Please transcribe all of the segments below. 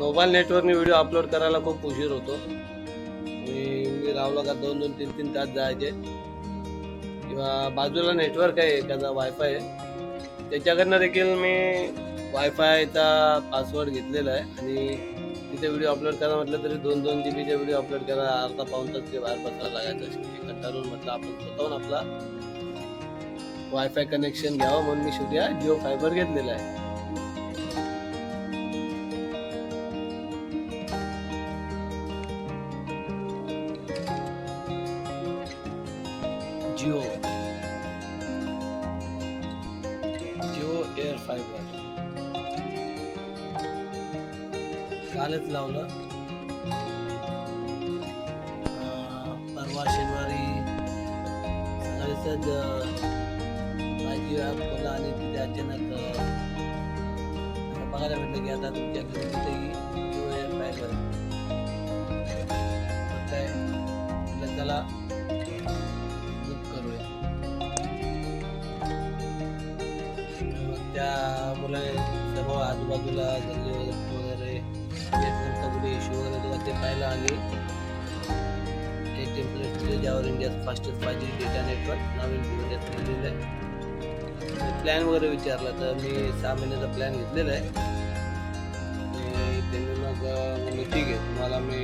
Mobile नेटवर्कने video upload करायला खूप उशीर होतो. मी रावला का दोन दोन तीन तीन तास जायचे. किंवा बाजूला नेटवर्क आहे एखादा वायफाय आहे. त्याच्याकडनं देखील मी वायफायचा पासवर्ड घेतलेला आहे. आणि तिथे व्हिडिओ अपलोड करा म्हटलं तरी दोन दोन जी बीचे व्हिडिओ अपलोड करा अर्धा पाऊन तास ते बाहेर पत्रा लागायचं कंटाळून म्हटलं आपण स्वतःहून आपला वायफाय कनेक्शन घ्यावं म्हणून मी शेवटी जिओ फायबर घेतलेला आहे. जिओ। जिओ एअर फायबर कालच लावलं. परवा शनिवारी सकाळीच माझी ॲप खोला आणि तिथे अचानक बघायला भेटलं की आता तुमच्याकडे तिथेही तुला गल्ली वगैरे कबड्डी इश्यू वगैरे तुला ते पाहिलं आणि हे टेम्पलेट ज्यावर India fastest five G data network नवीन घेऊन दिलेलं आहे प्लॅन वगैरे विचारला तर मी सहा महिन्याचा प्लॅन घेतलेला आहे आणि त्यांनी मग म्हणजे ठीक आहे तुम्हाला मी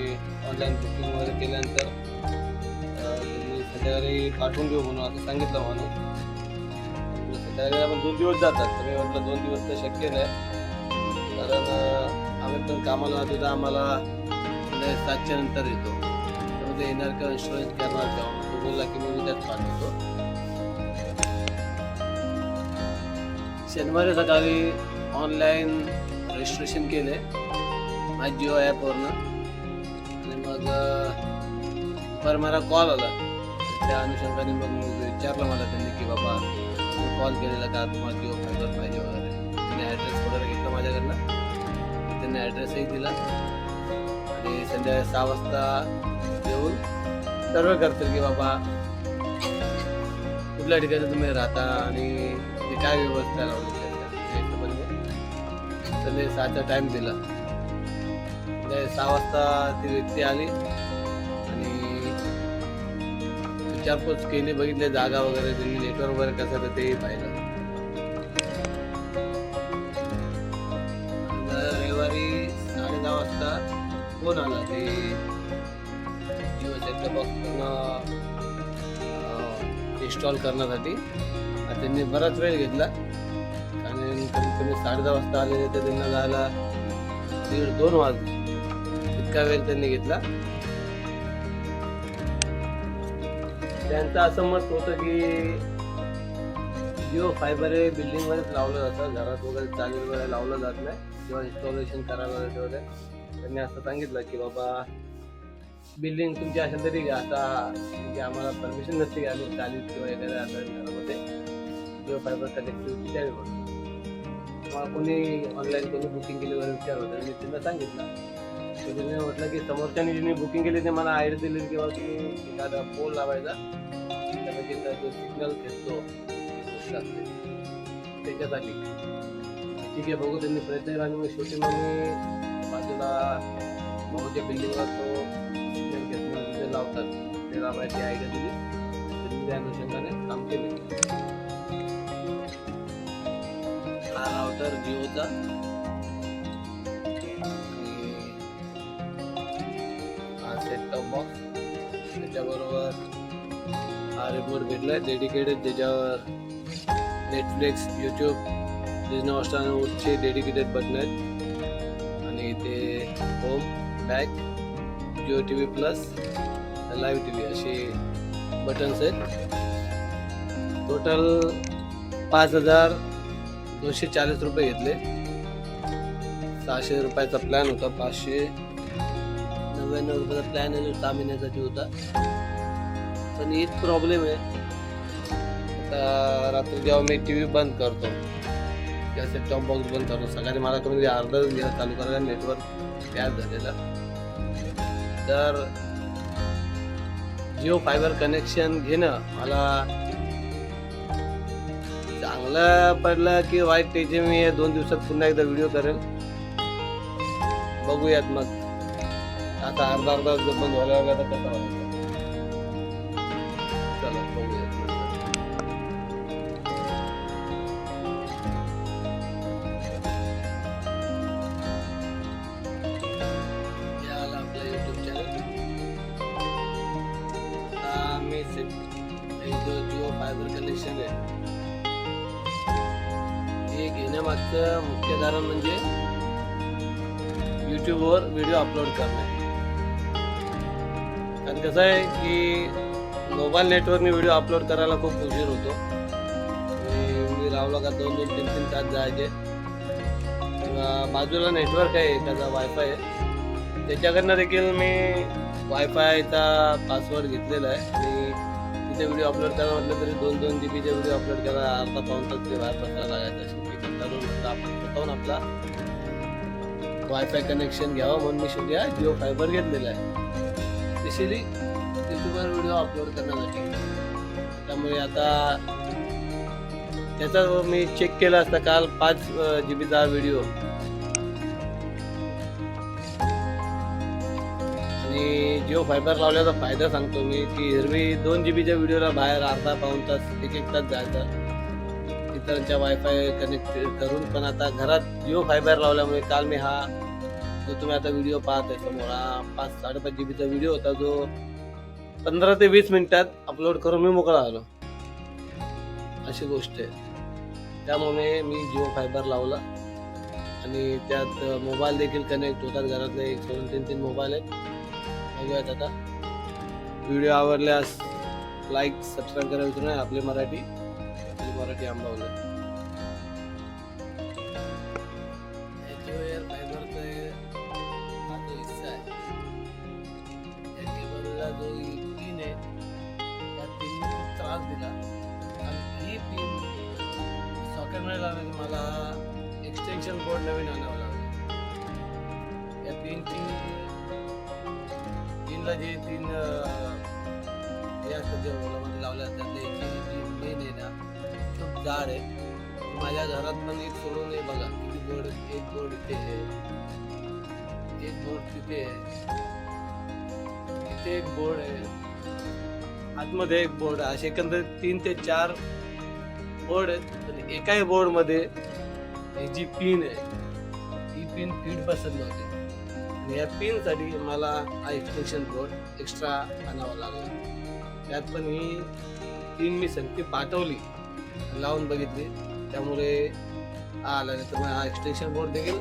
ऑनलाईन बुकिंग वगैरे केल्यानंतर अं, त्यांनी संध्याकाळी पाठवून घेऊ म्हणून असं सांगितलं म्हणून म्हणलं संध्याकाळी आपण दोन दिवस जातात तर मी म्हटलं दोन दिवस तर शक्य नाही कारण आम्ही पण कामाला जातो तर आम्हाला सातच्या नंतर येतो. तर येणार का इन्शुरन्स करणार का? तो बोलला की मी उद्याच पाठवतो. शनिवारी सकाळी ऑनलाईन रजिस्ट्रेशन केले माझ्या जिओ ॲपवरनं आणि मग पर मला कॉल आला. त्या अनुषंगाने मग विचारलं मला त्यांनी की बाबा कॉल केलेला का? तुम्हाला जिओ फायबर पाहिजे वगैरे. त्यांनी ॲड्रेस वगैरे घेतला माझ्याकडनं. त्यांनी ॲड्रेसही दिला. आणि संध्याकाळी सहा वाजता येऊन सर्व करतील की बाबा कुठल्या ठिकाणी तुम्ही राहता आणि ते काय व्यवस्था लावली त्यांनी सहाचा टाईम दिला. म्हणजे सहा वाजता ती व्यक्ती आली आणि विचारपूस केली बघितले जागा वगैरे त्यांनी नेटवर्क वगैरे कसं तर तेही पाहिलं. फोन आला ते? जिओ सेटअप बॉक्स इन्स्टॉल करण्यासाठी. त्यांनी बराच वेळ घेतला. आणि कमीत कमी साडे दहा वाजता आलेले तर त्यांना जायला दीड दोन वाजले इतका वेळ त्यांनी घेतला. त्यांचं असं मत होतं की जिओ फायबर हे बिल्डिंगमध्येच लावलं जातं. घरात वगैरे चालेल वगैरे लावलं जात नाही. किंवा इन्स्टॉलेशन करायला जाते वगैरे त्यांनी असं सांगितलं की बाबा बिल्डिंग तुमची असेल तरी घ्या. आता म्हणजे आम्हाला परमिशन नसते की आम्ही चालीस किंवा एखाद्या घरामध्ये जिओ फायबर कनेक्टिव्हिटी द्यावी म्हणून. कोणी ऑनलाईन कोणी बुकिंग केली वगैरे विचार होता. मी त्यांना सांगितलं. तर त्यांनी म्हटलं की समोरच्याने जिने बुकिंग केली ते मला आयडिया दिली किंवा तुम्ही एखादा पोल लावायचा. त्यामध्ये जो सिग्नल खेळतो त्याच्यासाठी. ठीक आहे बघू त्यांनी प्रयत्न केला आणि मग शेवटी मग मी बाजूला भाऊच्या बिल्डिंगवर तो सिग्नल घेतला तिथे लावतात ते लावायची आयडिया दिली. त्यांनी त्या अनुषंगाने काम केले. हा राउटर जिओचा. हा सेट टॉप बॉक्स त्याच्याबरोबर हा रिमोट भेटलाय डेडिकेटेड त्याच्यावर नेटफ्लिक्स यूट्यूब डिझनी हॉटस्टारचे डेडिकेटेड बटन आहेत. इथे home back Jio T V plus live T V असे बटन्स आहेत. टोटल पाच हजार दोनशे चाळीस रुपये घेतले. सहाशे रुपयाचा प्लॅन होता पाचशे नव्याण्णव रुपयाचा प्लॅन आहे सहा महिन्यासाठी होता. पण हीच प्रॉब्लेम आहे. आता रात्री जेव्हा मी टी व्ही बंद करतो किंवा सेटटॉप बॉक्स बंद करून सकाळी मला कमी अर्धा दिवस चालू करायला नेटवर्क गॅस झालेलं. तर जिओ फायबर कनेक्शन घेणं मला चांगलं पडलं की वाईट त्याचे मी दोन दिवसात पुन्हा एकदा व्हिडिओ करेल. बघूयात मग. आता अर्धा अर्धा बंद व्हायला तर कसा फायबर आहे. हे घेण्यामागचं मुख्य कारण म्हणजे यूट्यूबवर व्हिडिओ अपलोड करणे. कारण कसं आहे की मोबाईल नेटवर्कने व्हिडिओ अपलोड करायला खूप उशीर होतो. आणि मी लावला का दोन दोन तीन तीन तास जायचे किंवा बाजूला नेटवर्क आहे एखादा वायफाय आहे. त्याच्याकडनं देखील मी वायफायचा पासवर्ड घेतलेला आहे. आणि तिथे व्हिडिओ अपलोड करा म्हटलं तरी दोन दोन जी बीचे व्हिडिओ अपलोड करा अर्धा पाऊन तास ते बाहेर बसायला लागायचा आपण स्वतःहून आपला वायफाय कनेक्शन घ्यावं म्हणून मी शेवटी जिओ फायबर घेतलेला आहे. स्पेशली युट्यूबवर व्हिडिओ अपलोड करण्यासाठी. त्यामुळे आता त्याचा मी चेक केला असता काल पाच जी बीचा व्हिडिओ आणि जिओ फायबर लावल्याचा फायदा सांगतो मी की एरवी दोन जी बीच्या व्हिडिओला बाहेर अर्धा पाऊन तास एक एक तास जायचा. इतरांच्या वायफाय कनेक्ट करून पण आता घरात जिओ फायबर लावल्यामुळे काल मी हा जो तुम्ही आता व्हिडिओ पाहत आहे समोर हा पाच साडेपाच जी बीचा व्हिडिओ होता जो पंधरा ते वीस मिनिटात अपलोड करून मी मोकळा आलो अशी गोष्ट आहे. त्यामुळे मी जिओ फायबर लावला. आणि त्यात मोबाईल देखील कनेक्ट होतात घरातले एक दोन तीन तीन मोबाईल आहेत. बघूयात आता. व्हिडिओ आवडल्यास लाईक सबस्क्राईब करायला विसरू नये आपली मराठी आपली मराठी आंबावलं. जो आहे त्या त्रास दिला. आणि ही पिन सॉकेटमध्ये मला एक्सटेन्शन बोर्ड नवीन आणावं लागलं. या तीन पिनला जे तीन हे असतात जे ओलामध्ये लावले असतात त्यातले जी मेन आहे ना खूप जाड आहे. माझ्या घरात पण एक सोडून आहे बघा किती बोर्ड एक बोर्ड इथे आहे. एक बोर्ड तिथे आहे. इथे एक बोर्ड आहे. आतमध्ये एक बोर्ड आहे असे एकंदरीत तीन ते चार बोर्ड आहेत पण एकाही बोर्डमध्ये ही जी पिन आहे ही पिन पीठ बसत नव्हती आणि या पिनसाठी मला हा एक्सटेन्शन बोर्ड एक्स्ट्रा आणावा लागला. त्यात पण ही पिन मी संख्या पाठवली लावून बघितली. त्यामुळे हा आला नाही तर मग हा एक्सटेन्शन बोर्ड देखील